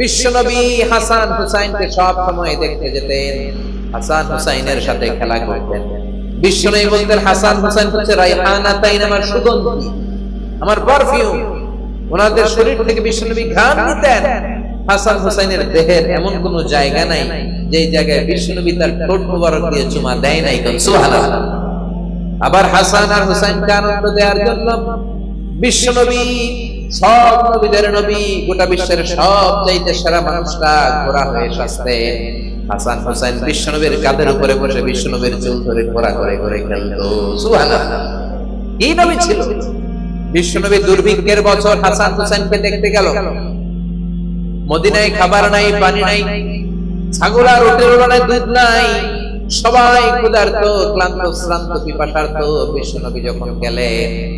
বিশ্বনবী হাসান হুসাইনকে সব সময় দেখতে যেতেন। হাসান হুসাইনের সাথে খেলা করতেন। বিশ্বনবী বলতেন, হাসান হুসাইন হচ্ছে রাইহানা তাইন আমার সুগন্ধি? আমার পারফিউম ওনাদের শরীর থেকে বিশ্বনবী ঘ্রাণ নিতেন। হাসান হুসাইনের দেহের এমন কোন জায়গা নাই যে জায়গায় বিশ্বনবী তার ঠোঁট মুবারক দিয়ে চুমা দেয় নাই কোন? সুবহানাল্লাহ। আবার হাসান আর হুসাইনকে আনন্দ দেওয়ার জন্য বিশ্বনবী সব নবীদের নবী, গোটা বিশ্বের সব চাইতে সেরা মানুষরা ঘোরা হয়ে সাজতে। হাসান হুসাইন বিশ্বনবীর কাঁধের উপরে বসে বিশ্বনবীর চুল ধরে ঘোরা করে করে খেলতো। সুবহানাল্লাহ। কি নবী ছিল। বিশ্বনবী দুর্ভিক্ষের বছর হাসান হুসাইনকে দেখতে গেল। মদিনায় খাবার নাই, পানি নাই, ছাগল আর উটের উলানে দুধ নাই। সবাই ক্ষুধার্ত, ক্লান্ত, শ্রান্ত, পিপাসার্ত বিশ্বনবী যখন গেলেন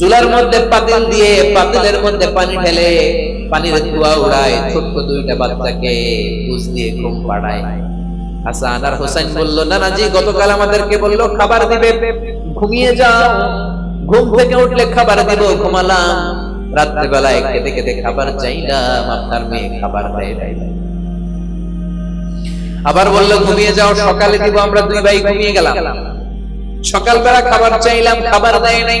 চুলার মধ্যে পাতিল দিয়ে পাতিলের মধ্যে পানি ঢেলে পানির ধোয়া উড়ায় ছোট্ট দুইটা বাচ্চাকে বুঝ দিয়ে ঘুম পাড়ায়। হাসান আর হোসেন বলল, নানাজি, গতকাল আমাদেরকে বলল, খাবার দিবে, ঘুমিয়ে যাও। ঘুম থেকে উঠলে খাবার দিব, ঘুমালাম। রাত্রিবেলায় খেতে খেতে খাবার চাইলাম, আপনার মেয়ে খাবার দেয় নাই। আবার বলল, ঘুমিয়ে যাও, সকালে দিব, আমরা দুই ভাই ঘুমিয়ে গেলাম। সকালবেলা খাবার চাইলাম, খাবার দেয় নাই।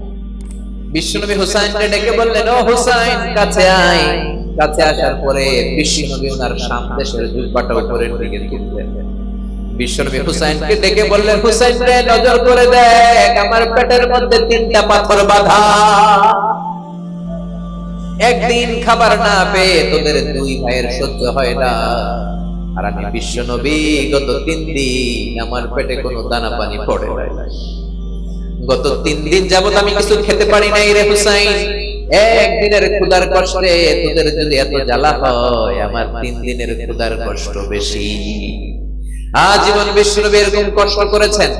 বিশ্বনবী হুসাইনকে ডেকে বললেন, ও হুসাইন, কাছে আয়। কাছে আসার পরে বিশ্বনবী ওনার সামদেশের জুব্বাটা উপরের দিকে তুললেন। বিশ্বনবী হুসাইনকে ডেকে বললেন হুসাইন রে নজর করে দেখ, আমার পেটের মধ্যে তিনটা পাথর বাঁধা। একদিন খাবার না পেয়ে তোদের দুই ভাইয়ের সহ্য হয় না। আর আমি বিশ্ব নবী গত তিন দিন আমার পেটে কোনো দানা পানি পড়ে নাই। গত তিন দিন যাবত আমি কিছু খেতে পারি নাই রে হুসাইন। একদিনের ক্ষুদার কষ্টে তোদের যদি এত জ্বালা হয়, আমার তিন দিনের ক্ষুদার কষ্ট বেশি। আজীবন বিশ্বনবী এরকম কষ্ট করেছেন।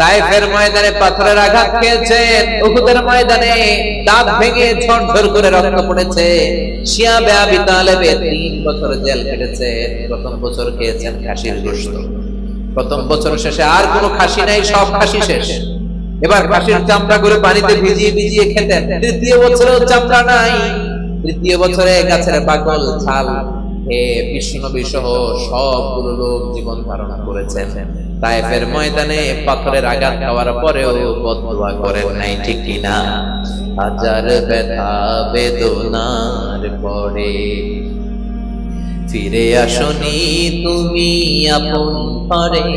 তাইফের ময়দানে পাথরের আঘাত খেয়েছেন, উহুদের ময়দানে দাঁত ভেঙে ঝরঝর করে রক্ত পড়েছে। শিয়া বেআবি তালেবে তিন বছর জেল কেটেছে প্রথম বছর খেয়েছেন খাসির গোশত। প্রথম বছর শেষে আর কোনো খাসি নাই, সব খাসি শেষ। এবার খাসির চামড়া করে পানিতে ভিজিয়ে ভিজিয়ে খেতেন। তৃতীয় বছরেও চামড়া নাই। তৃতীয় বছরে গাছের পাগল ছাল হে বিষ্ণুনবী সহ সবগুলো লোক জীবন ধারণ করেছেন। তাইফের ময়দানে পাথরের আঘাত খাওয়ার পরেও করেন নাই ঠিক কিনা? হাজার ব্যথা বেদনার পরে। ফিরে আসনি তুমি আপন ঘরে।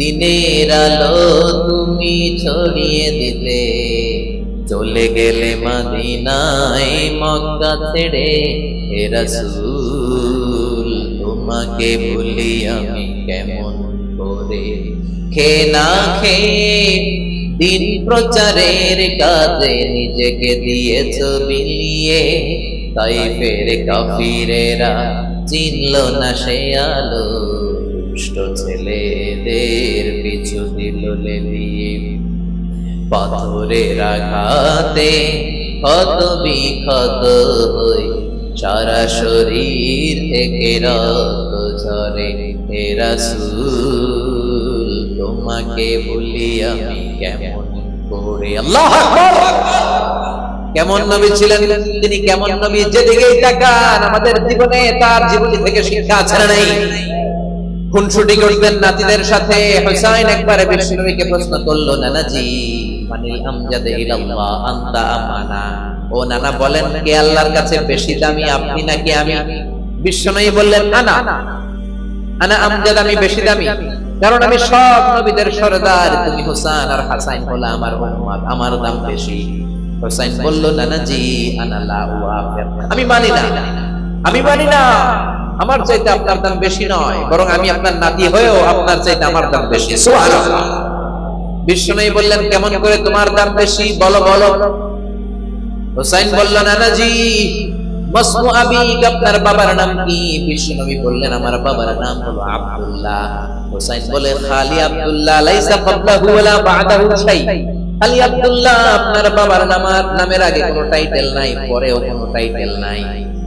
দিনের আলো তুমি ছড়িয়ে দিলে। চলে গেলে মাদিনায় মক্কা ছেড়ে হে রাসূল, তোমাকে ভুলি আমি কেমন করে? খে না খে, দিন প্রচারের কাজে নিজেকে দিয়েছ বিলিয়ে। তাই ফের কাফিরেরা চিনল না সে আলো। দুষ্ট ছেলেদের পিছু দিল লেলিয়ে পাথরের আঘাতে ক্ষত বিক্ষত হই, সারা শরীর থেকে রক্ত ঝরে। রাসূল, তোমাকে বলি আমি কেমন করে? আল্লাহ কেমন নবী ছিলেন? তিনি কেমন নবী? যেদিকেই তাকান, আমাদের জীবনে তার জীবনী থেকে শিক্ষা না নাই? খুনসুটি করতেন নাতিদের সাথে। হুসাইন একবারে বিষ্ণুবীকে প্রশ্ন করল নানাজি মানিল আমজাদে ইলাল্লাহ আনতা আমানা। ও নানা বলেন কে আল্লাহর কাছে বেশি দামি আপনি নাকি আমি? বিষ্ণুবী বললেন আনা। আনা। আমজাদ আমি বেশি দামি। কারণ আমি সব নবীদের সরদার তুমি হুসাইন আর হাসাইন হলো আমার উম্মত আমার দাম বেশি। হুসাইন বলল নানাজি আনা লা আমি মানি না। আমি মানি না। আমার চাইতে আপনার দাম বেশি নয় বরং আমি আপনার নাতি হয়েও আপনার চাইতে আমার দাম বেশি। বিষ্ণুই বললেন কেমন করে তোমার দাম বেশি? বলো বলো। হুসাইন বলল নানাজি মাসমু আবিক আপনার বাবার নাম কি? বিষ্ণুনবী বললেন আমার বাবার নাম হলো আব্দুল্লাহ। হুসাইন বলে খালি আব্দুল্লাহ লাইসা ক্বাবলাহু ওয়ালা বা'দাহু শাই। খালি আব্দুল্লাহ আপনার বাবার নাম নামের আগে কোনো টাইটেল নাই পরেও কোনো টাইটেল নাই।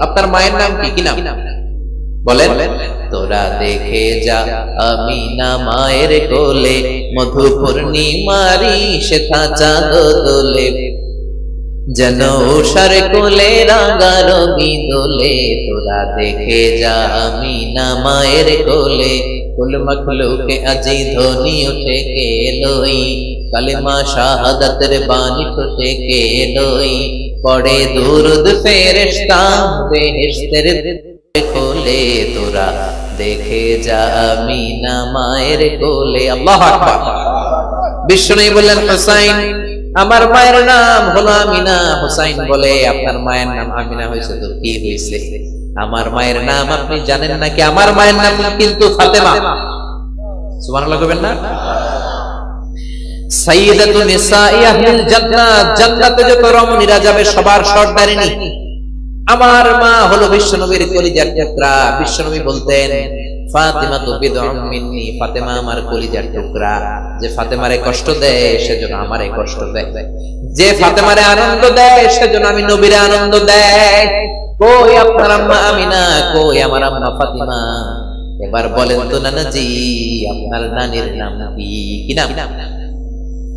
আপনার মায়ের নাম কি? কি নাম? বলেন। তোরা দেখে যা আমি না মায়ের কোলে মধু পূর্ণিমারি সেথা চাঁদ দোলে যেন উষার কোলে রাঙা রবি দোলে তোরা দেখে যা আমি না মায়ের কোলে। কুল মখলুকে আজি ধ্বনি উঠে কে লই কালিমা শাহাদাতের বাণী ফুটে কে লই পড়ে দুরুদ ফেরেশতা বেহেশতের কোলে তোরা দেখে যা আমি না মায়ের কোলে। আল্লাহ আকবার। বিষ্ণু বললেন, হুসাইন, আমার মায়ের নাম হলো আমিনা। হুসাইন বলে, আপনার মায়ের নাম আমিনা হয়েছে তো কি হয়েছে? আমার মায়ের নাম আপনি জানেন নাকি? আমার মায়ের নাম কিন্তু ফাতেমা। সুবহানাল্লাহ কইবেন না? সাইয়্যিদাতু নিসাই আহলিল জান্নাত জান্নাতে যত রমণীরা যাবে, সবার সর্দারিনী আমার মা হলো বিশ্বনবীর কলিজার টুকরা। বিশ্বনবী বলতেন ফাতেমা তো বিদউম মিন্নি, ফাতেমা আমার কলিজার টুকরা। যে ফাতেমারে কষ্ট দেয়, সেজন্য আমারে কষ্ট দেয়। যে ফাতেমারে আনন্দ দেয়, সেজন্য আমি নবীরে আনন্দ দেয়। কই আপনার আম্মা আমিনা? কই আমার আম্মা ফাতিমা? এবার বলেন তো নানাজি, আপনার নানির নাম কি? কি নাম?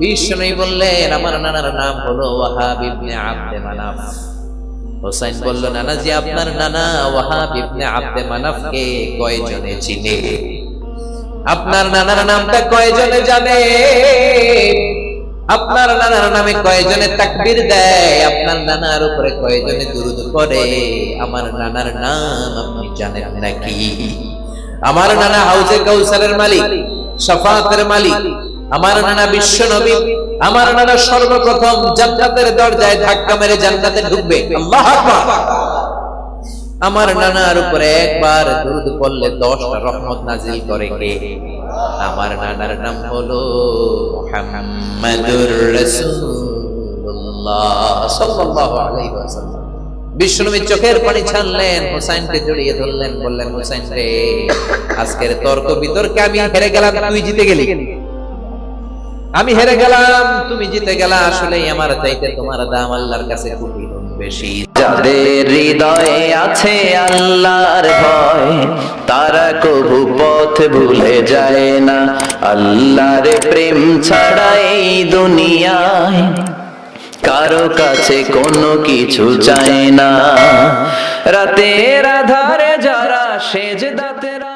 বিষ্ণু বললেন, আমার নানার নাম হলো মানাফ। হোসাইন বলল নানা জি আপনার নানা কয়জনে চিনে? আপনার নানার নামটা কয়জনে জানে? আপনার নানার নামে কয়জনে তাকবীর দেয়? আপনার নানার উপরে কয়জনে দুরুদ পড়ে? আমার নানার নাম আপনি জানেন নাকি? আমার নানা হাউজে কাউসারের মালিক, শাফাতের মালিক আমার নানা বিশ্ব নবী আমার নানা সর্বপ্রথম জান্নাতের দরজায় ধাক্কা মেরে জান্নাতে ঢুকবে। আল্লাহু আমার নানার উপরে একবার দুরুদ পড়লে দশটা রহমত নাজিল করে কে? আমার নানার নাম হলো মুহাম্মাদুর রাসূলুল্লাহ সাল্লাল্লাহু আলাইহি ওয়াসাল্লাম। বিষ্ণুনবী চোখের পানি ছাড়লেন হোসাইনকে জড়িয়ে ধরলেন বললেন হোসাইন রে আজকের তর্ক বিতর্কে আমি হেরে গেলাম তুই জিতে গেলি। আমি হেরে গেলাম তুমি জিতে গেলা আসলে আমার চাইতে তোমার দাম আল্লাহর কাছে গুণ বেশি। যাদের হৃদয়ে আছে আল্লাহর ভয় তারা কবু পথ ভুলে যায় না। আল্লাহর প্রেম ছাড়া এই দুনিয়ায় কারও কাছে কোনো কিছু চায় না। রাতের আধারে যারা সেজ দাতেরা